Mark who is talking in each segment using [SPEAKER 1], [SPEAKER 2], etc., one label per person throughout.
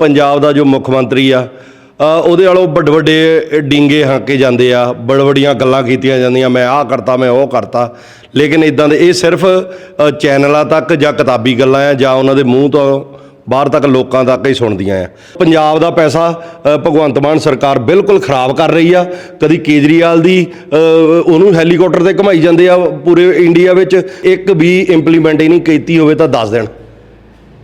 [SPEAKER 1] ਪੰਜਾਬ ਦਾ ਜੋ ਮੁੱਖ ਮੰਤਰੀ ਆ ਉਹਦੇ ਵਾਲੋਂ ਵੱਡੇ ਵੱਡੇ ਡਿੰਗੇ ਹਾਂਕੇ ਜਾਂਦੇ ਆ ਬੜ ਵੱਡੀਆਂ ਗੱਲਾਂ ਕੀਤੀਆਂ ਜਾਂਦੀਆਂ, ਮੈਂ ਆਹ ਕਰਤਾ, ਮੈਂ ਉਹ ਕਰਤਾ। ਲੇਕਿਨ ਇਦਾਂ ਦੇ ਇਹ ਸਿਰਫ ਚੈਨਲਾਂ ਤੱਕ ਜਾਂ ਕਿਤਾਬੀ ਗੱਲਾਂ ਆ, ਜਾਂ ਉਹਨਾਂ ਦੇ ਮੂੰਹ ਤੋਂ ਬਾਹਰ ਤੱਕ ਲੋਕਾਂ ਤੱਕ ਹੀ ਸੁਣਦੀਆਂ ਆ। ਪੰਜਾਬ ਦਾ ਪੈਸਾ ਭਗਵੰਤ ਮਾਨ ਸਰਕਾਰ ਬਿਲਕੁਲ ਖਰਾਬ ਕਰ ਰਹੀ ਆ। ਕਦੀ ਕੇਜਰੀਵਾਲ ਦੀ ਉਹਨੂੰ ਹੈਲੀਕਾਪਟਰ ਤੇ ਘਮਾਈ ਜਾਂਦੇ ਆ ਪੂਰੇ ਇੰਡੀਆ ਵਿੱਚ, ਇੱਕ ਵੀ ਇੰਪਲੀਮੈਂਟ ਹੀ ਨਹੀਂ ਕੀਤੀ ਹੋਵੇ ਤਾਂ ਦੱਸ ਦੇਣ।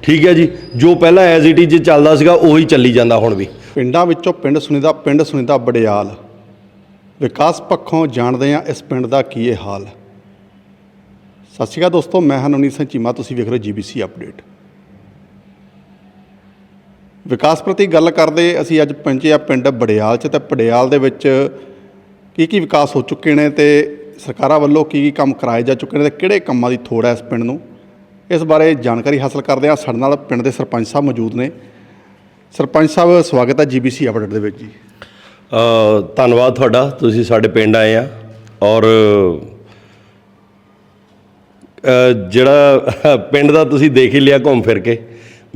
[SPEAKER 1] ਠੀਕ ਹੈ ਜੀ, ਜੋ ਪਹਿਲਾਂ ਐਜ਼ ਇਟ ਇਜ਼ ਚੱਲਦਾ ਸੀਗਾ, ਉਹੀ ਚੱਲੀ ਜਾਂਦਾ ਹੁਣ ਵੀ।
[SPEAKER 2] ਪਿੰਡਾਂ ਵਿੱਚੋਂ ਪਿੰਡ ਸੁਣੀਦਾ ਪਿੰਡ ਸੁਣੀਦਾ ਬੜਿਆਲ। ਵਿਕਾਸ ਪੱਖੋਂ ਜਾਣਦੇ ਆ ਇਸ ਪਿੰਡ ਦਾ ਕੀ ਇਹ ਹਾਲ। ਸਤਿ ਸ਼੍ਰੀ ਅਕਾਲ ਦੋਸਤੋ, ਮੈਂ ਹਾਂ ਸਿੰਘ ਚੀਮਾ, ਤੁਸੀਂ ਵੇਖ ਰਹੇ ਹੋ ਜੀਬੀਸੀ ਅਪਡੇਟ। ਵਿਕਾਸ ਪ੍ਰਤੀ ਗੱਲ ਕਰਦੇ ਅਸੀਂ ਅੱਜ ਪਹੁੰਚੇ ਆ ਪਿੰਡ ਬੜਿਆਲ 'ਚ ਤੇ ਬੜਿਆਲ ਦੇ ਵਿੱਚ ਕੀ ਕੀ ਵਿਕਾਸ ਹੋ ਚੁੱਕੇ ਨੇ ਤੇ ਸਰਕਾਰਾਂ ਵੱਲੋਂ ਕੀ ਕੀ ਕੰਮ ਕਰਾਏ ਜਾ ਚੁੱਕੇ ਨੇ ਤੇ ਕਿਹੜੇ ਕੰਮਾਂ ਦੀ ਥੋੜ ਹੈ ਇਸ ਪਿੰਡ ਨੂੰ? ਇਸ ਬਾਰੇ ਜਾਣਕਾਰੀ ਹਾਸਲ ਕਰਦੇ ਹਾਂ। ਸਾਡੇ ਨਾਲ ਪਿੰਡ ਦੇ ਸਰਪੰਚ ਸਾਹਿਬ ਮੌਜੂਦ ਨੇ। ਸਰਪੰਚ ਸਾਹਿਬ, ਸਵਾਗਤ ਹੈ ਜੀਬੀਸੀ ਅਪਡੇਟ ਦੇ ਵਿੱਚ ਜੀ।
[SPEAKER 1] ਧੰਨਵਾਦ ਤੁਹਾਡਾ। ਤੁਸੀਂ ਸਾਡੇ ਪਿੰਡ ਆਏ ਆ। ਔਰ ਜਿਹੜਾ ਪਿੰਡ ਦਾ ਤੁਸੀਂ ਦੇਖ ਹੀ ਲਿਆ ਘੁੰਮ ਫਿਰ ਕੇ,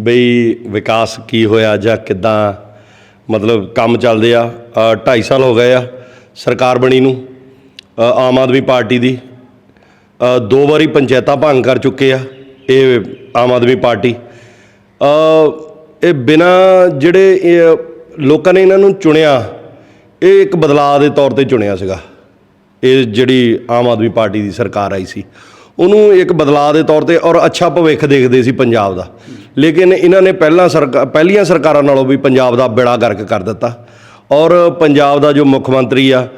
[SPEAKER 1] ਬਈ ਵਿਕਾਸ ਕੀ ਹੋਇਆ ਜਾਂ ਕਿੱਦਾਂ, ਮਤਲਬ ਕੰਮ ਚੱਲਦੇ ਆ। 2.5 ਸਾਲ ਹੋ ਗਏ ਆ ਸਰਕਾਰ ਬਣੀ ਨੂੰ ਆਮ ਆਦਮੀ ਪਾਰਟੀ ਦੀ। ਦੋ ਵਾਰੀ ਪੰਚਾਇਤਾਂ ਭੰਗ ਕਰ ਚੁੱਕੇ ਆ। ਇਹ ਆਮ ਆਦਮੀ ਪਾਰਟੀ। ਅ, ਇਹ ਬਿਨਾ ਜਿਹੜੇ ਇਹ ਲੋਕਾਂ ਨੇ ਇਹਨਾਂ ਨੂੰ ਚੁਣਿਆ ਇਹ ਇੱਕ ਬਦਲਾਅ ਦੇ ਤੌਰ ਤੇ ਚੁਣਿਆ ਸੀਗਾ। ਇਹ ਜਿਹੜੀ ਆਮ ਆਦਮੀ ਪਾਰਟੀ ਦੀ ਸਰਕਾਰ ਆਈ ਸੀ ਉਹਨੂੰ ਇੱਕ ਬਦਲਾਅ ਦੇ ਤੌਰ ਤੇ ਔਰ ਅੱਛਾ ਭਵਿੱਖ ਦੇਖਦੇ ਸੀ ਪੰਜਾਬ ਦਾ। ਲੇਕਿਨ ਇਹਨਾਂ ਨੇ ਪਹਿਲਾਂ ਸਰਕਾ ਪਹਿਲੀਆਂ ਸਰਕਾਰਾਂ ਨਾਲੋਂ ਵੀ ਪੰਜਾਬ ਦਾ ਬੇੜਾ ਗਰਕ ਕਰ ਦਿੱਤਾ। ਔਰ ਪੰਜਾਬ ਦਾ ਜੋ ਮੁੱਖ ਮੰਤਰੀ ਆ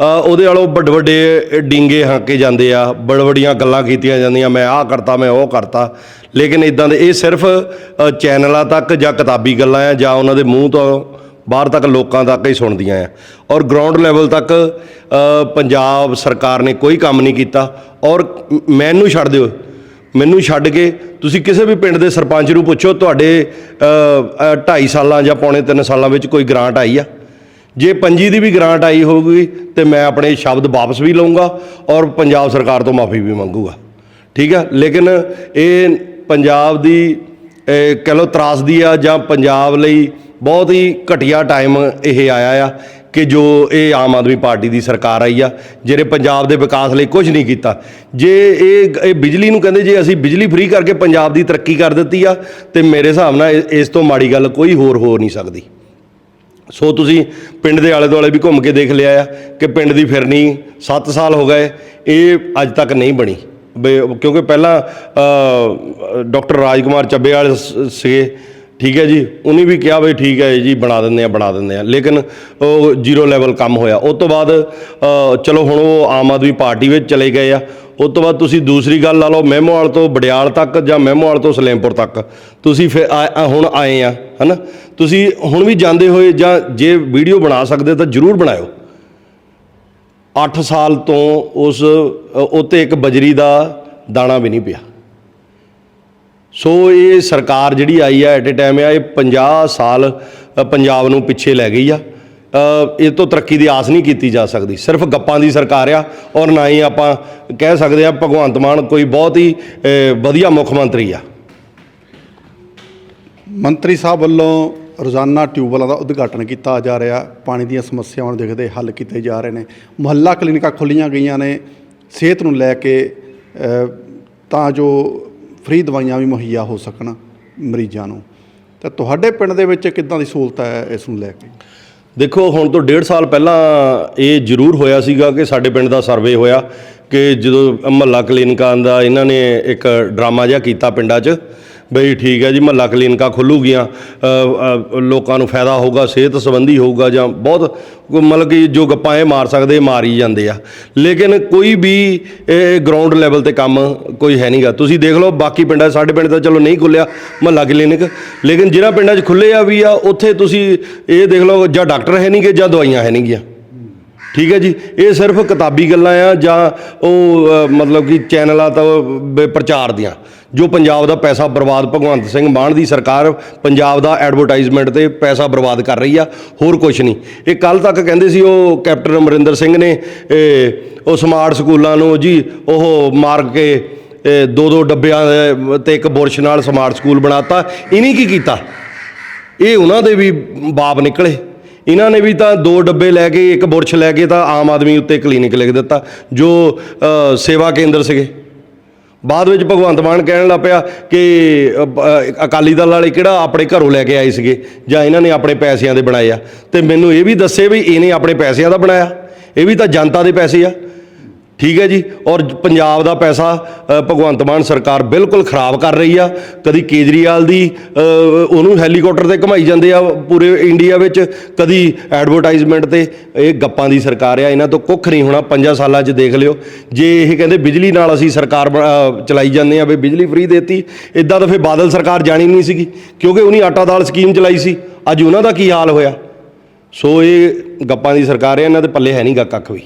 [SPEAKER 1] ਉਹਦੇ ਵਾਲੋਂ ਵੱਡੇ ਵੱਡੇ ਡਿੰਗੇ ਹਾਕੇ ਜਾਂਦੇ ਆ ਬੜ ਵੱਡੀਆਂ ਗੱਲਾਂ ਕੀਤੀਆਂ ਜਾਂਦੀਆਂ, ਮੈਂ ਆਹ ਕਰਤਾ, ਮੈਂ ਉਹ ਕਰਤਾ। ਲੇਕਿਨ ਇਦਾਂ ਦੇ ਇਹ ਸਿਰਫ ਚੈਨਲਾਂ ਤੱਕ ਜਾਂ ਕਿਤਾਬੀ ਗੱਲਾਂ ਆ, ਜਾਂ ਉਹਨਾਂ ਦੇ ਮੂੰਹ ਤੋਂ ਬਾਹਰ ਤੱਕ ਲੋਕਾਂ ਤੱਕ ਹੀ ਸੁਣਦੀਆਂ ਆ। ਔਰ ਗਰਾਊਂਡ ਲੈਵਲ ਤੱਕ ਪੰਜਾਬ ਸਰਕਾਰ ਨੇ ਕੋਈ ਕੰਮ ਨਹੀਂ ਕੀਤਾ। ਔਰ ਮੈਨੂੰ ਛੱਡ ਦਿਓ, ਮੈਨੂੰ ਛੱਡ ਕੇ ਤੁਸੀਂ ਕਿਸੇ ਵੀ ਪਿੰਡ ਦੇ ਸਰਪੰਚ ਨੂੰ ਪੁੱਛੋ, ਤੁਹਾਡੇ 2.5 ਸਾਲਾਂ ਜਾਂ ਪੌਣੇ 3 ਸਾਲਾਂ ਵਿੱਚ ਕੋਈ ਗ੍ਰਾਂਟ ਆਈ ਆ? ਜੇ ਪੰਜੀ ਦੀ ਵੀ ਗ੍ਰਾਂਟ ਆਈ ਹੋਊਗੀ ਤੇ ਮੈਂ ਆਪਣੇ ਸ਼ਬਦ ਵਾਪਸ ਵੀ ਲਵਾਂਗਾ ਔਰ ਪੰਜਾਬ ਸਰਕਾਰ ਤੋਂ ਮਾਫੀ ਵੀ ਮੰਗੂਗਾ। ਠੀਕ ਹੈ? ਲੇਕਿਨ ਇਹ ਪੰਜਾਬ ਦੀ, ਇਹ ਕਹਿ ਲਓ ਤਰਾਸਦੀ ਆ ਜਾਂ ਪੰਜਾਬ ਲਈ ਬਹੁਤ ਹੀ ਘਟੀਆ ਟਾਈਮ ਇਹ ਆਇਆ ਆ ਕਿ ਜੋ ਇਹ ਆਮ ਆਦਮੀ ਪਾਰਟੀ ਦੀ ਸਰਕਾਰ ਆਈ ਆ, ਜਿਹੜੇ ਪੰਜਾਬ ਦੇ ਵਿਕਾਸ ਲਈ ਕੁਝ ਨਹੀਂ ਕੀਤਾ। ਜੇ ਇਹ ਇਹ ਬਿਜਲੀ ਨੂੰ ਕਹਿੰਦੇ ਜੇ ਅਸੀਂ ਬਿਜਲੀ ਫ੍ਰੀ ਕਰਕੇ ਪੰਜਾਬ ਦੀ ਤਰੱਕੀ ਕਰ ਦਿੱਤੀ ਆ, ਤੇ ਮੇਰੇ ਹਿਸਾਬ ਨਾਲ ਇਸ ਤੋਂ ਮਾੜੀ ਗੱਲ ਕੋਈ ਹੋਰ ਹੋ ਨਹੀਂ ਸਕਦੀ। ਸੋ ਤੁਸੀਂ ਪਿੰਡ ਦੇ ਆਲੇ ਦੁਆਲੇ ਵੀ ਘੁੰਮ ਕੇ ਦੇਖ ਲਿਆ ਆ ਕਿ ਪਿੰਡ ਦੀ ਫਿਰਨੀ 7 ਸਾਲ ਹੋ ਗਏ ਇਹ ਅੱਜ ਤੱਕ ਨਹੀਂ ਬਣੀ। ਬਈ- ਕਿਉਂਕਿ ਪਹਿਲਾਂ ਅ, ਡਾਕਟਰ ਰਾਜਕੁਮਾਰ ਚੱਬੇ ਵਾਲੇ ਸ- ਸੀਗੇ ਠੀਕ ਹੈ ਜੀ ਉਹਨੇ ਵੀ ਕਿਹਾ ਬਈ ਠੀਕ ਹੈ ਜੀ ਬਣਾ ਦਿੰਦੇ ਆ ਬਣਾ ਦਿੰਦੇ ਆ ਲੇਕਿਨ ਉਹ ਜ਼ੀਰੋ ਲੈਵਲ ਕੰਮ ਹੋਇਆ। ਉਸ ਤੋਂ ਬਾਅਦ ਚਲੋ ਹੁਣ ਉਹ ਆਮ ਆਦਮੀ ਪਾਰਟੀ ਵਿੱਚ ਚਲੇ ਗਏ ਆ। ਉਸ ਤੋਂ ਬਾਅਦ ਤੁਸੀਂ ਦੂਸਰੀ ਗੱਲ ਲਾ ਲਓ ਮਹਿਮੋਵਾਲ ਤੋਂ ਬੜਿਆਲ ਤੱਕ ਜਾਂ ਮਹਿਮੋਵਾਲ ਤੋਂ ਸਲੇਮਪੁਰ ਤੱਕ? ਤੁਸੀਂ ਫਿਰ ਆ- ਹੁਣ ਆਏ ਆ, ਹਨਾ? ਤੁਸੀਂ ਹੁਣ ਵੀ ਜਾਂਦੇ ਹੋਏ ਜਾਂ ਜੇ ਵੀਡੀਓ ਬਣਾ ਸਕਦੇ ਤਾਂ ਜ਼ਰੂਰ ਬਣਾਇਓ। 8 ਸਾਲ ਤੋਂ ਉਸ, ਉੱਤੇ ਇੱਕ ਬਜਰੀ ਦਾ ਦਾਣਾ ਵੀ ਨਹੀਂ ਪਿਆ। ਸੋ ਇਹ ਸਰਕਾਰ ਜਿਹੜੀ ਆਈ ਆ ਐਟ ਏ ਟਾਈਮ ਆ, ਇਹ 50 ਸਾਲ ਪੰਜਾਬ ਨੂੰ ਪਿੱਛੇ ਲੈ ਗਈ ਆ। ਇਹ ਤੋਂ ਤਰੱਕੀ ਦੀ ਆਸ ਨਹੀਂ ਕੀਤੀ ਜਾ ਸਕਦੀ। ਸਿਰਫ ਗੱਪਾਂ ਦੀ ਸਰਕਾਰ ਆ ਔਰ ਨਾ ਹੀ ਆਪਾਂ ਕਹਿ ਸਕਦੇ ਆ ਭਗਵੰਤ ਮਾਨ ਕੋਈ ਬਹੁਤ ਹੀ ਵਧੀਆ ਮੁੱਖ ਮੰਤਰੀ ਆ।
[SPEAKER 2] ਮੰਤਰੀ ਸਾਹਿਬ ਵੱਲੋਂ ਰੋਜ਼ਾਨਾ ਟਿਊਬਵੈੱਲਾਂ ਦਾ ਉਦਘਾਟਨ ਕੀਤਾ ਜਾ ਰਿਹਾ। ਪਾਣੀ ਦੀਆਂ ਸਮੱਸਿਆਵਾਂ ਨੂੰ ਦੇਖਦੇ ਹੱਲ ਕੀਤੇ ਜਾ ਰਹੇ ਨੇ। ਮੁਹੱਲਾ ਕਲੀਨਿਕਾਂ ਖੋਲੀਆਂ ਗਈਆਂ ਨੇ। ਸਿਹਤ ਨੂੰ ਲੈ ਕੇ ਤਾਂ ਜੋ ਫ੍ਰੀ ਦਵਾਈਆਂ ਵੀ ਮੁਹੱਈਆ ਹੋ ਸਕਣ ਮਰੀਜ਼ਾਂ ਨੂੰ। ਤਾਂ ਤੁਹਾਡੇ ਪਿੰਡ ਦੇ ਵਿੱਚ ਕਿੱਦਾਂ ਦੀ ਸਹੂਲਤ ਹੈ ਇਸ ਨੂੰ ਲੈ ਕੇ?
[SPEAKER 1] ਦੇਖੋ, ਹੁਣ ਤੋਂ ਡੇਢ ਸਾਲ ਪਹਿਲਾਂ ਇਹ ਜ਼ਰੂਰ ਹੋਇਆ ਸੀਗਾ ਕਿ ਸਾਡੇ ਪਿੰਡ ਦਾ ਸਰਵੇ ਹੋਇਆ ਕਿ ਜਦੋਂ ਮਹੱਲਾ ਕਲੀਨਿਕਾਂ ਦਾ ਇਹਨਾਂ ਨੇ ਇੱਕ ਡਰਾਮਾ ਜਿਹਾ ਕੀਤਾ ਪਿੰਡਾਂ 'ਚ ਬਈ ਠੀਕ ਹੈ ਜੀ, ਮਹੱਲਾ ਕਲੀਨਿਕਾਂ ਖੁੱਲੂਗੀਆਂ ਲੋਕਾਂ ਨੂੰ ਫਾਇਦਾ ਹੋਊਗਾ, ਸਿਹਤ ਸੰਬੰਧੀ ਹੋਊਗਾ ਜਾਂ ਬਹੁਤ ਮਤਲਬ ਕਿ ਜੋ ਗੱਪਾਂ ਇਹ ਮਾਰ ਸਕਦੇ ਮਾਰੀ ਜਾਂਦੇ ਆ। ਲੇਕਿਨ ਕੋਈ ਵੀ ਇਹ ਗਰਾਊਂਡ ਲੈਵਲ ਤੇ ਕੰਮ ਕੋਈ ਹੈ ਨਹੀਂਗਾ ਤੁਸੀਂ ਦੇਖ ਲਓ, ਬਾਕੀ ਪਿੰਡਾਂ, ਸਾਡੇ ਪਿੰਡ ਤਾਂ ਚਲੋ ਨਹੀਂ ਖੁੱਲਿਆ, ਮਹੱਲਾ ਕਲੀਨਿਕ, ਲੇਕਿਨ ਜਿਹੜਾ ਪਿੰਡਾਂ 'ਚ ਖੁੱਲੇ ਆ ਵੀ ਆ, ਉੱਥੇ ਤੁਸੀਂ ਇਹ ਦੇਖ ਲਓ, ਜਾਂ ਡਾਕਟਰ ਹੈ ਨਹੀਂਗੇ ਜਾਂ ਦਵਾਈਆਂ ਹੈ ਨਹੀਂਗੀਆਂ ਠੀਕ ਹੈ ਜੀ, ਇਹ ਸਿਰਫ ਕਿਤਾਬੀ ਗੱਲਾਂ ਆ ਜਾਂ ਉਹ ਮਤਲਬ ਕਿ ਚੈਨਲਾਂ ਤੋਂ ਪ੍ਰਚਾਰ ਦੀਆਂ। ਜੋ ਪੰਜਾਬ ਦਾ ਪੈਸਾ ਬਰਬਾਦ ਭਗਵੰਤ ਸਿੰਘ ਮਾਨ ਦੀ ਸਰਕਾਰ ਪੰਜਾਬ ਦਾ ਐਡਵਰਟਾਈਜ਼ਮੈਂਟ ਤੇ ਪੈਸਾ ਬਰਬਾਦ ਕਰ ਰਹੀ ਆ, ਹੋਰ ਕੁਝ ਨਹੀਂ। ਇਹ ਕੱਲ ਤੱਕ ਕਹਿੰਦੇ ਸੀ ਉਹ ਕੈਪਟਨ ਅਮਰਿੰਦਰ ਸਿੰਘ ਨੇ ਉਹ ਸਮਾਰਟ ਸਕੂਲਾਂ ਨੂੰ ਜੀ, ਉਹ ਮਾਰ ਕੇ ਦੋ ਦੋ ਡੱਬਿਆਂ ਦੇ, ਤੇ ਇੱਕ ਬੁਰਸ਼ ਨਾਲ ਸਮਾਰਟ ਸਕੂਲ ਬਣਾਤਾ। ਇਨੀ ਕੀ ਕੀਤਾ? ਇਹ ਉਹਨਾਂ ਦੇ ਵੀ ਬਾਪ ਨਿਕਲੇ। ਇਹਨਾਂ ਨੇ ਵੀ ਤਾਂ ਦੋ ਡੱਬੇ ਲੈ ਕੇ, ਇੱਕ ਬੁਰਸ਼ ਲੈ ਕੇ ਤਾਂ ਆਮ ਆਦਮੀ ਉੱਤੇ ਕਲੀਨਿਕ ਲਿਖ ਦਿੱਤਾ, ਜੋ ਸੇਵਾ ਕੇਂਦਰ ਸੀਗੇ। ਬਾਅਦ ਵਿੱਚ ਭਗਵੰਤ ਮਾਨ ਕਹਿਣ ਲੱਗ ਪਿਆ ਕਿ ਅਕਾਲੀ ਦਲ ਵਾਲੇ ਕਿਹੜਾ ਆਪਣੇ ਘਰੋਂ ਲੈ ਕੇ ਆਏ ਸੀਗੇ ਜਾਂ ਇਹਨਾਂ ਨੇ ਆਪਣੇ ਪੈਸਿਆਂ ਦੇ ਬਣਾਏ ਆ। ਤੇ ਮੈਨੂੰ ਇਹ ਵੀ ਦੱਸੇ ਵੀ ਇਹਨੇ ਆਪਣੇ ਪੈਸਿਆਂ ਦਾ ਬਣਾਇਆ। ਇਹ ਵੀ ਤਾਂ ਜਨਤਾ ਦੇ ਪੈਸੇ ਆ। ਠੀਕ ਹੈ ਜੀ, ਔਰ ਪੰਜਾਬ ਦਾ ਪੈਸਾ ਭਗਵੰਤ ਮਾਨ ਸਰਕਾਰ ਬਿਲਕੁਲ ਖਰਾਬ ਕਰ ਰਹੀ ਆ। ਕਦੀ ਕੇਜਰੀਵਾਲ ਦੀ ਉਹਨੂੰ ਹੈਲੀਕਾਪਟਰ ਤੇ ਘੁਮਾਈ ਜਾਂਦੇ ਆ ਪੂਰੇ ਇੰਡੀਆ ਵਿੱਚ, ਕਦੀ ਐਡਵਰਟਾਈਜ਼ਮੈਂਟ ਤੇ। ਇਹ ਗੱਪਾਂ ਦੀ ਸਰਕਾਰ ਆ, ਇਹਨਾਂ ਤੋਂ ਕੁੱਖ ਨਹੀਂ ਹੋਣਾ, ਪੰਜਾਂ ਸਾਲਾਂ 'ਚ ਦੇਖ ਲਿਓ। ਜੇ ਇਹ ਕਹਿੰਦੇ ਬਿਜਲੀ ਨਾਲ ਅਸੀਂ ਸਰਕਾਰ ਬ- ਚਲਾਈ ਜਾਂਦੇ ਆ, ਵੀ ਬਿਜਲੀ ਫ੍ਰੀ ਦੇਤੀ ਇਦਾਂ ਤਾਂ ਫਿਰ ਬਾਦਲ ਸਰਕਾਰ ਜਾਣੀ ਨਹੀਂ ਸੀਗੀ, ਕਿਉਂਕਿ ਉਹਨੇ ਆਟਾ ਦਾਲ ਸਕੀਮ ਚਲਾਈ ਸੀ। ਅੱਜ ਉਹਨਾਂ ਦਾ ਕੀ ਹਾਲ ਹੋਇਆ? ਸੋ ਇਹ ਗੱਪਾਂ ਦੀ ਸਰਕਾਰ ਆ, ਇਹਨਾਂ ਦੇ ਪੱਲੇ ਹੈ ਨਹੀਂਗਾ ਕੱਖ ਵੀ।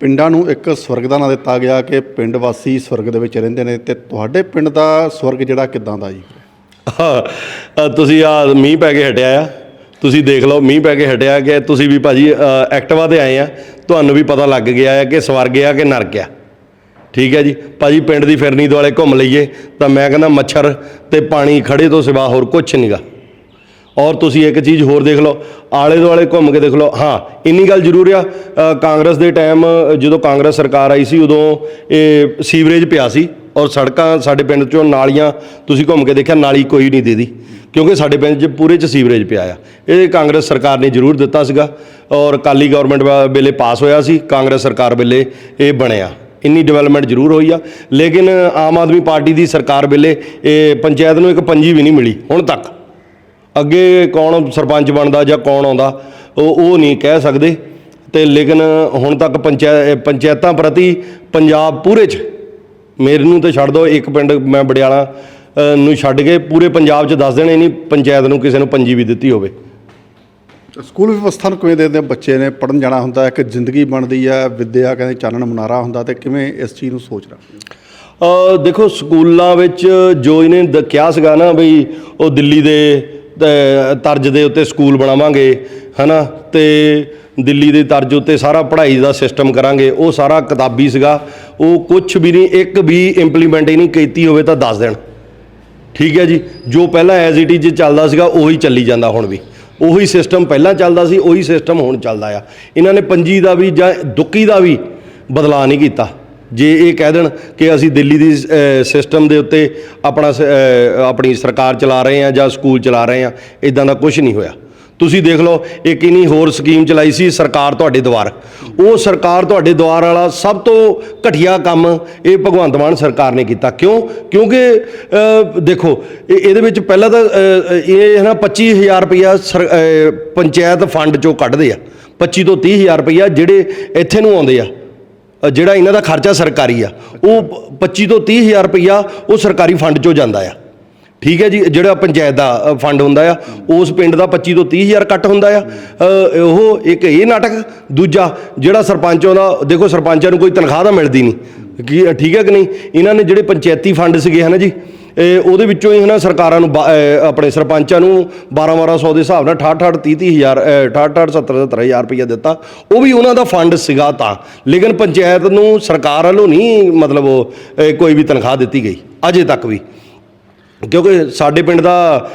[SPEAKER 2] ਪਿੰਡਾਂ ਨੂੰ ਇੱਕ ਸਵਰਗ ਦਾ ਨਾਂ ਦਿੱਤਾ ਗਿਆ ਕਿ ਪਿੰਡ ਵਾਸੀ ਸਵਰਗ ਦੇ ਵਿੱਚ ਰਹਿੰਦੇ ਨੇ ਤੇ ਤੁਹਾਡੇ ਪਿੰਡ ਦਾ ਸਵਰਗ ਜਿਹੜਾ ਕਿਦਾਂ ਦਾ ਜੀ?
[SPEAKER 1] ਅ, ਤੁਸੀਂ ਆ ਮੀਂਹ ਪੈ ਕੇ ਹਟਿਆ ਆ। ਤੁਸੀਂ ਦੇਖ ਲਓ ਮੀਂਹ ਪੈ ਕੇ ਹਟਿਆ ਕਿ ਤੁਸੀਂ ਵੀ ਭਾਜੀ ਅ, ਐਕਟਿਵਾ ਤੇ ਆਏ ਆ। ਤੁਹਾਨੂੰ ਵੀ ਪਤਾ ਲੱਗ ਗਿਆ ਹੈ ਕਿ ਸਵਰਗ ਆ ਕਿ ਨਰਕ ਆ। ਠੀਕ ਹੈ ਜੀ? ਭਾਜੀ ਪਿੰਡ ਦੀ ਫਿਰਨੀ ਦੁਆਲੇ ਘੁੰਮ ਲਈਏ ਤਾਂ ਮੈਂ ਕਹਿੰਦਾ ਮੱਛਰ ਤੇ ਪਾਣੀ ਖੜੇ ਤੋਂ ਸਿਵਾ ਹੋਰ ਕੁਝ ਨਹੀਂਗਾ ਔਰ ਤੁਸੀਂ ਇੱਕ ਚੀਜ਼ ਹੋਰ ਦੇਖ ਲਓ, ਆਲੇ ਦੁਆਲੇ ਘੁੰਮ ਕੇ ਦੇਖ ਲਓ। ਹਾਂ, ਇੰਨੀ ਗੱਲ ਜ਼ਰੂਰ ਆ ਕਾਂਗਰਸ ਦੇ ਟਾਈਮ ਜਦੋਂ ਕਾਂਗਰਸ ਸਰਕਾਰ ਆਈ ਸੀ, ਉਦੋਂ ਇਹ ਸੀਵਰੇਜ ਪਿਆ ਸੀ ਔਰ ਸੜਕਾਂ ਸਾਡੇ ਪਿੰਡ ਚੋਂ ਨਾਲੀਆਂ, ਤੁਸੀਂ ਘੁੰਮ ਕੇ ਦੇਖਿਆ, ਨਾਲੀ ਕੋਈ ਨਹੀਂ ਦੇਦੀ ਕਿਉਂਕਿ ਸਾਡੇ ਪਿੰਡ 'ਚ ਪੂਰੇ 'ਚ ਸੀਵਰੇਜ ਪਿਆ ਆ। ਇਹ ਕਾਂਗਰਸ ਸਰਕਾਰ ਨੇ ਜ਼ਰੂਰ ਦਿੱਤਾ ਸੀਗਾ ਔਰ ਕਾਲੀ ਗਵਰਨਮੈਂਟ ਵੇਲੇ ਪਾਸ ਹੋਇਆ ਸੀ, ਕਾਂਗਰਸ ਸਰਕਾਰ ਵੇਲੇ ਇਹ ਬਣਿਆ। ਇੰਨੀ ਡਿਵੈਲਪਮੈਂਟ ਜ਼ਰੂਰ ਹੋਈ ਆ, ਲੇਕਿਨ ਆਮ ਆਦਮੀ ਪਾਰਟੀ ਦੀ ਸਰਕਾਰ ਵੇਲੇ ਇਹ ਪੰਚਾਇਤ ਨੂੰ ਇੱਕ ਪੰਜੀ ਵੀ ਨਹੀਂ ਮਿਲੀ, ਹੁਣ ਤੱਕ। ਅੱਗੇ ਕੌਣ ਸਰਪੰਚ ਬਣਦਾ ਜਾਂ ਕੌਣ ਆਉਂਦਾ ਉਹ ਉਹ ਨਹੀਂ ਕਹਿ ਸਕਦੇ। ਤੇ ਲੇਕਿਨ ਹੁਣ ਤੱਕ ਪੰਚਾਇ ਪੰਚਾਇਤਾਂ ਪ੍ਰਤੀ ਪੰਜਾਬ ਪੂਰੇ 'ਚ ਮੇਰੇ ਨੂੰ ਤੇ ਛੱਡ ਦਿਓ ਇੱਕ ਪਿੰਡ ਮੈਂ ਬੜਿਆਲਾ ਨੂੰ ਛੱਡ ਕੇ ਪੂਰੇ ਪੰਜਾਬ 'ਚ ਦੱਸ ਦੇਣੇ ਨਹੀਂ ਪੰਚਾਇਤ ਨੂੰ ਕਿਸੇ ਨੂੰ ਪੰਜੀ ਵੀ ਦਿੱਤੀ ਹੋਵੇ।
[SPEAKER 2] ਸਕੂਲ ਵਿਵਸਥਾ ਨੂੰ ਕਿਵੇਂ ਦੇਖਦੇ ਬੱਚੇ ਨੇ ਪੜਨ ਜਾਣਾ ਹੁੰਦਾ ਇੱਕ ਜ਼ਿੰਦਗੀ ਬਣਦੀ ਹੈ ਵਿੱਦਿਆ ਕਹਿੰਦੇ ਚਾਨਣ ਮੁਨਾਰਾ ਹੁੰਦਾ ਤੇ ਕਿਵੇਂ ਇਸ ਚੀਜ਼ ਨੂੰ ਸੋਚ ਰਹੇ
[SPEAKER 1] ਦੇਖੋ ਸਕੂਲਾਂ ਵਿੱਚ ਜੋ ਇਹਨੇ ਕਿਹਾ ਸੀਗਾ ਨਾ ਬਈ ਉਹ ਦਿੱਲੀ ਦੇ ਤਰਜ਼ ਦੇ ਉੱਤੇ ਸਕੂਲ ਬਣਾਵਾਂਗੇ, ਹਨਾ? ਤੇ ਦਿੱਲੀ ਦੇ ਤਰਜ਼ ਉੱਤੇ ਸਾਰਾ ਪੜ੍ਹਾਈ ਦਾ ਸਿਸਟਮ ਕਰਾਂਗੇ, ਉਹ ਸਾਰਾ ਕਿਤਾਬੀ ਸੀਗਾ। ਉਹ ਕੁਝ ਵੀ ਨਹੀਂ, ਇੱਕ ਵੀ ਇੰਪਲੀਮੈਂਟ ਹੀ ਨਹੀਂ ਕੀਤੀ ਹੋਵੇ ਤਾਂ ਦੱਸ ਦੇਣ ਠੀਕ ਹੈ ਜੀ? ਜੋ ਪਹਿਲਾਂ ਐਜ਼ ਇਟ ਇਜ਼ ਚੱਲਦਾ ਸੀਗਾ, ਉਹੀ ਚੱਲੀ ਜਾਂਦਾ ਹੁਣ ਵੀ। ਉਹੀ ਸਿਸਟਮ ਪਹਿਲਾਂ ਚੱਲਦਾ ਸੀ, ਉਹੀ ਸਿਸਟਮ ਹੁਣ ਚੱਲਦਾ ਆ। ਇਹਨਾਂ ਨੇ ਪੰਜੀ ਦਾ ਵੀ ਜਾਂ ਦੁੱਕੀ ਦਾ ਵੀ ਬਦਲਾਅ ਨਹੀਂ ਕੀਤਾ। ਜੇ ਇਹ ਕਹਿ ਦੇਣ ਕਿ ਅਸੀਂ ਦਿੱਲੀ ਦੀ ਸਿਸਟਮ ਦੇ ਉੱਤੇ ਆਪਣਾ ਸ- ਆਪਣੀ ਸਰਕਾਰ ਚਲਾ ਰਹੇ ਹਾਂ ਜਾਂ ਸਕੂਲ ਚਲਾ ਰਹੇ ਹਾਂ ਇਦਾਂ ਦਾ ਕੁਝ ਨਹੀਂ ਹੋਇਆ। ਤੁਸੀਂ ਦੇਖ ਲਓ, ਇੱਕ ਇਨੀ ਹੋਰ ਸਕੀਮ ਚਲਾਈ ਸੀ ਸਰਕਾਰ ਤੁਹਾਡੇ ਦੁਆਰ। ਉਹ ਸਰਕਾਰ ਤੁਹਾਡੇ ਦੁਆਰ ਵਾਲਾ ਸਭ ਤੋਂ ਘਟੀਆ ਕੰਮ ਇਹ ਭਗਵੰਤ ਮਾਨ ਸਰਕਾਰ ਨੇ ਕੀਤਾ। ਕਿਉਂ? ਕਿਉਂਕਿ ਦੇਖੋ, ਇਹ- ਇਹਦੇ ਵਿੱਚ ਪਹਿਲਾਂ ਤਾਂ ਇਹ ਹੈ ਨਾ 25000 ਰੁਪਇਆ ਸਰ- ਪੰਚਾਇਤ ਫੰਡ ਚੋਂ ਕੱਢਦੇ ਆ। 25 ਤੋਂ 30000 ਰੁਪਇਆ ਜਿਹੜੇ ਇੱਥੇ ਨੂੰ ਆਉਂਦੇ ਆ। ਜਿਹੜਾ ਇਹਨਾਂ ਦਾ ਖਰਚਾ ਸਰਕਾਰੀ ਆ, ਉਹ 25 ਤੋਂ 30000 ਰੁਪਇਆ ਉਹ ਸਰਕਾਰੀ ਫੰਡ ਚੋਂ ਜਾਂਦਾ ਆ। ਠੀਕ ਹੈ ਜੀ, ਜਿਹੜਾ ਪੰਚਾਇਤ ਦਾ ਫੰਡ ਹੁੰਦਾ ਆ, ਉਸ ਪਿੰਡ ਦਾ 25 ਤੋਂ 30000 ਕੱਟ ਹੁੰਦਾ ਆ। ਉਹ ਇੱਕ ਇਹ ਨਾਟਕ, ਦੂਜਾ ਜਿਹੜਾ ਸਰਪੰਚ ਆਉਂਦਾ ਦੇਖੋ ਸਰਪੰਚਾਂ ਨੂੰ ਕੋਈ ਤਨਖਾਹ ਤਾਂ ਮਿਲਦੀ ਨਹੀਂ। ਕੀ, ਠੀਕ ਹੈ ਕਿ ਨਹੀਂ? ਇਹਨਾਂ ਨੇ ਜਿਹੜੇ ਪੰਚਾਇਤੀ ਫੰਡ ਸੀਗੇ, ਹਨਾ ਜੀ ਉਹਦੇ ਵਿੱਚੋਂ ਹੀ ਹਨਾ ਸਰਕਾਰਾਂ ਨੂੰ ਬਾ- ਆਪਣੇ ਸਰਪੰਚਾਂ ਨੂੰ 12 1200 ਦੇ ਹਿਸਾਬ ਨਾਲ 68 30 30000 68 70 70000 ਰੁਪਇਆ ਦਿੱਤਾ। ਉਹ ਵੀ ਉਹਨਾਂ ਦਾ ਫੰਡ ਸੀਗਾ ਤਾਂ। ਲੇਕਿਨ ਪੰਚਾਇਤ ਨੂੰ ਸਰਕਾਰ ਵੱਲੋਂ ਨਹੀਂ ਮਤਲਬ ਕੋਈ ਵੀ ਤਨਖਾਹ ਦਿੱਤੀ ਗਈ, ਅਜੇ ਤੱਕ ਵੀ। ਕਿਉਂਕਿ ਸਾਡੇ ਪਿੰਡ ਦਾ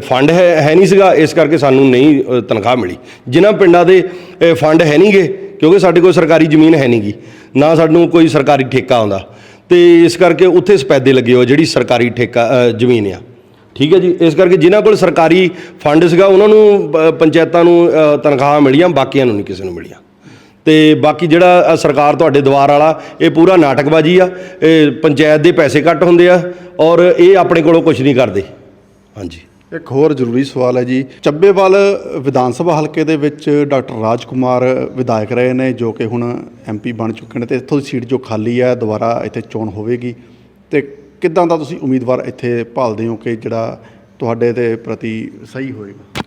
[SPEAKER 1] ਫੰਡ ਹੈ ਹੈ ਨਹੀਂ ਸੀਗਾ, ਇਸ ਕਰਕੇ ਸਾਨੂੰ ਨਹੀਂ ਤਨਖਾਹ ਮਿਲੀ। ਜਿਨ੍ਹਾਂ ਪਿੰਡਾਂ ਦੇ ਫੰਡ ਹੈ ਨਹੀਂਗੇ, ਕਿਉਂਕਿ ਸਾਡੇ ਕੋਲ ਸਰਕਾਰੀ ਜ਼ਮੀਨ ਹੈ ਨਹੀਂਗੀ। ਨਾ ਸਾਨੂੰ ਕੋਈ ਸਰਕਾਰੀ ਠੇਕਾ ਆਉਂਦਾ। ਤੇ ਇਸ ਕਰਕੇ ਉੱਥੇ ਸਪੈਦੇ ਲੱਗੇ ਹੋ ਜਿਹੜੀ ਸਰਕਾਰੀ ਠੇਕਾ ਜ਼ਮੀਨ ਆ। ਠੀਕ ਹੈ ਜੀ? ਇਸ ਕਰਕੇ ਜਿਨ੍ਹਾਂ ਕੋਲ ਸਰਕਾਰੀ ਫੰਡ ਸੀਗਾ, ਉਹਨਾਂ ਨੂੰ ਪੰਚਾਇਤਾਂ ਨੂੰ ਤਨਖਾਹਾਂ ਮਿਲੀਆਂ, ਬਾਕੀਆਂ ਨੂੰ ਨਹੀਂ ਕਿਸੇ ਨੂੰ ਮਿਲੀਆਂ। ਤੇ ਬਾਕੀ ਜਿਹੜਾ ਸਰਕਾਰ ਤੁਹਾਡੇ ਦੁਆਰ ਵਾਲਾ, ਇਹ ਪੂਰਾ ਨਾਟਕਬਾਜੀ ਆ। ਇਹ ਪੰਚਾਇਤ ਦੇ ਪੈਸੇ ਘੱਟ ਹੁੰਦੇ ਆ ਔਰ ਇਹ ਆਪਣੇ ਕੋਲੋਂ ਕੁਝ ਨਹੀਂ ਕਰਦੇ। ਹਾਂਜੀ।
[SPEAKER 2] ਇੱਕ ਹੋਰ ਜ਼ਰੂਰੀ ਸਵਾਲ ਹੈ ਜੀ। ਚੱਬੇਵਾਲ ਵਿਧਾਨ ਸਭਾ ਹਲਕੇ ਦੇ ਵਿੱਚ ਡਾਕਟਰ ਰਾਜਕੁਮਾਰ ਵਿਧਾਇਕ ਰਹੇ ਨੇ, ਜੋ ਕਿ ਹੁਣ ਐਮਪੀ ਬਣ ਚੁੱਕੇ ਨੇ ਤੇ ਇੱਥੋਂ ਦੀ ਸੀਟ ਜੋ ਖਾਲੀ ਹੈ, ਦੁਬਾਰਾ ਇੱਥੇ ਚੋਣ ਹੋਵੇਗੀ। ਤੇ ਕਿੱਦਾਂ ਦਾ ਤੁਸੀਂ ਉਮੀਦਵਾਰ ਇੱਥੇ ਭਾਲਦੇ ਹੋ ਕਿ ਜਿਹੜਾ ਤੁਹਾਡੇ ਦੇ ਪ੍ਰਤੀ ਸਹੀ ਹੋਏਗਾ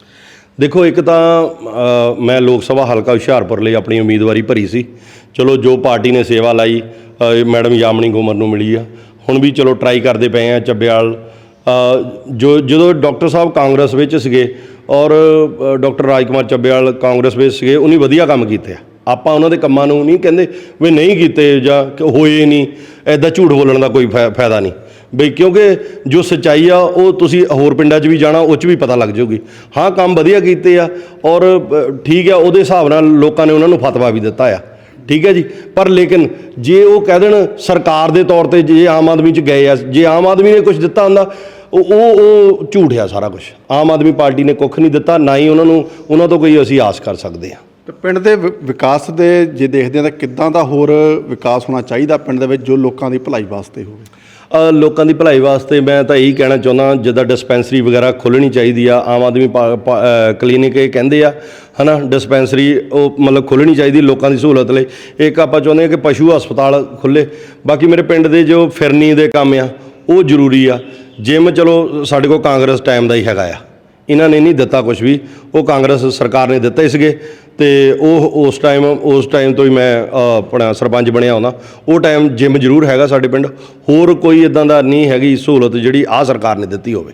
[SPEAKER 1] ਦੇਖੋ, ਇੱਕ ਤਾਂ ਮੈਂ ਲੋਕ ਸਭਾ ਹਲਕਾ ਹੁਸ਼ਿਆਰਪੁਰ ਲਈ ਆਪਣੀ ਉਮੀਦਵਾਰੀ ਭਰੀ ਸੀ। ਚਲੋ, ਜੋ ਪਾਰਟੀ ਨੇ ਸੇਵਾ ਲਾਈ ਮੈਡਮ ਯਾਮਣੀ ਗੁਮਰ ਨੂੰ ਮਿਲੀ ਆ। ਹੁਣ ਵੀ ਚਲੋ ਟਰਾਈ ਕਰਦੇ ਪਏ ਆ ਚੱਬੇਵਾਲ ਜੋ ਜਦੋਂ ਡਾਕਟਰ ਸਾਹਿਬ ਕਾਂਗਰਸ ਵਿੱਚ ਸੀਗੇ ਔਰ ਅ, ਡਾਕਟਰ ਰਾਜਕੁਮਾਰ ਚੱਬੇਵਾਲ ਕਾਂਗਰਸ ਵਿੱਚ ਸੀਗੇ ਉਹਨੇ ਵਧੀਆ ਕੰਮ ਕੀਤੇ ਆ। ਆਪਾਂ ਉਹਨਾਂ ਦੇ ਕੰਮਾਂ ਨੂੰ ਨਹੀਂ ਕਹਿੰਦੇ ਵੀ ਨਹੀਂ ਕੀਤੇ ਜਾਂ ਹੋਏ ਨਹੀਂ ਐਦਾਂ ਝੂਠ ਬੋਲਣ ਦਾ ਕੋਈ ਫਾਇ- ਫਾਇਦਾ ਨਹੀਂ। ਬਈ ਕਿਉਂਕਿ ਜੋ ਸੱਚਾਈ ਆ ਉਹ ਤੁਸੀਂ ਹੋਰ ਪਿੰਡਾਂ 'ਚ ਵੀ ਜਾਣਾ ਉਹ 'ਚ ਵੀ ਪਤਾ ਲੱਗ ਜਾਊਗੀ। ਹਾਂ ਕੰਮ ਵਧੀਆ ਕੀਤੇ ਆ ਔਰ ਠੀਕ ਆ ਉਹਦੇ ਹਿਸਾਬ ਨਾਲ ਲੋਕਾਂ ਨੇ ਉਹਨਾਂ ਨੂੰ ਫਤਵਾ ਵੀ ਦਿੱਤਾ ਆ। ਠੀਕ ਹੈ ਜੀ? ਪਰ ਲੇਕਿਨ ਜੇ ਉਹ ਕਹਿ ਦੇਣ ਸਰਕਾਰ ਦੇ ਤੌਰ ਤੇ ਜੇ ਆਮ ਆਦਮੀ 'ਚ ਗਏ ਆ ਜੇ ਆਮ ਆਦਮੀ ਨੇ ਕੁਝ ਦਿੱਤਾ ਹੁੰਦਾ ਉਹ ਉਹ ਉਹ ਝੂਠ ਆ ਸਾਰਾ ਕੁਝ ਆਮ ਆਦਮੀ ਪਾਰਟੀ ਨੇ ਕੁਝ ਨਹੀਂ ਦਿੱਤਾ ਨਾ ਹੀ ਉਹਨਾਂ ਨੂੰ ਉਹਨਾਂ ਤੋਂ ਕੋਈ ਅਸੀਂ ਆਸ ਕਰ ਸਕਦੇ ਹਾਂ।
[SPEAKER 2] ਤੇ ਪਿੰਡ ਦੇ ਵਿਕਾਸ ਦੇ ਜੇ ਦੇਖਦੇ ਆ ਤਾਂ ਕਿੱਦਾਂ ਦਾ ਹੋਰ ਵਿਕਾਸ ਹੋਣਾ ਚਾਹੀਦਾ ਪਿੰਡ ਦੇ ਵਿੱਚ ਜੋ ਲੋਕਾਂ ਦੀ ਭਲਾਈ ਵਾਸਤੇ ਹੋਵੇ?
[SPEAKER 1] ਲੋਕਾਂ ਦੀ ਭਲਾਈ ਵਾਸਤੇ ਮੈਂ ਤਾਂ ਇਹੀ ਕਹਿਣਾ ਚਾਹੁੰਦਾ ਜਿੱਦਾਂ ਡਿਸਪੈਂਸਰੀ ਵਗੈਰਾ ਖੋਲ੍ਹਣੀ ਚਾਹੀਦੀ ਆ ਆਮ ਆਦਮੀ ਕਲੀਨਿਕ ਇਹ ਕਹਿੰਦੇ ਆ ਹਨਾ ਡਿਸਪੈਂਸਰੀ ਉਹ ਮਤਲਬ ਖੋਲ੍ਹਣੀ ਚਾਹੀਦੀ ਲੋਕਾਂ ਦੀ ਸਹੂਲਤ ਲਈ। ਇੱਕ ਆਪਾਂ ਚਾਹੁੰਦੇ ਆ ਕਿ ਪਸ਼ੂ ਹਸਪਤਾਲ ਖੁੱਲੇ ਬਾਕੀ ਮੇਰੇ ਪਿੰਡ ਦੇ ਜੋ ਫਿਰਨੀ ਦੇ ਕੰਮ ਆ ਉਹ ਜ਼ਰੂਰੀ ਆ। ਜਿਮ ਚਲੋ, ਸਾਡੇ ਕੋਲ ਕਾਂਗਰਸ ਟਾਈਮ ਦਾ ਹੀ ਹੈਗਾ ਆ। ਇਹਨਾਂ ਨੇ ਨਹੀਂ ਦਿੱਤਾ ਕੁਝ ਵੀ। ਉਹ ਕਾਂਗਰਸ ਸਰਕਾਰ ਨੇ ਦਿੱਤੇ ਸੀਗੇ। ਤੇ ਉਹ ਉਸ ਟਾਈਮ ਉਸ ਟਾਈਮ ਤੋਂ ਹੀ ਮੈਂ ਆਪਣਾ ਸਰਪੰਚ ਬਣਿਆ ਹੁੰਦਾ। ਉਹ ਟਾਈਮ ਜਿਮ ਜ਼ਰੂਰ ਹੈਗਾ ਸਾਡੇ ਪਿੰਡ। ਹੋਰ ਕੋਈ ਇਦਾਂ ਦਾ ਨਹੀਂ ਹੈਗੀ ਸਹੂਲਤ ਜਿਹੜੀ ਆ ਸਰਕਾਰ ਨੇ ਦਿੱਤੀ ਹੋਵੇ।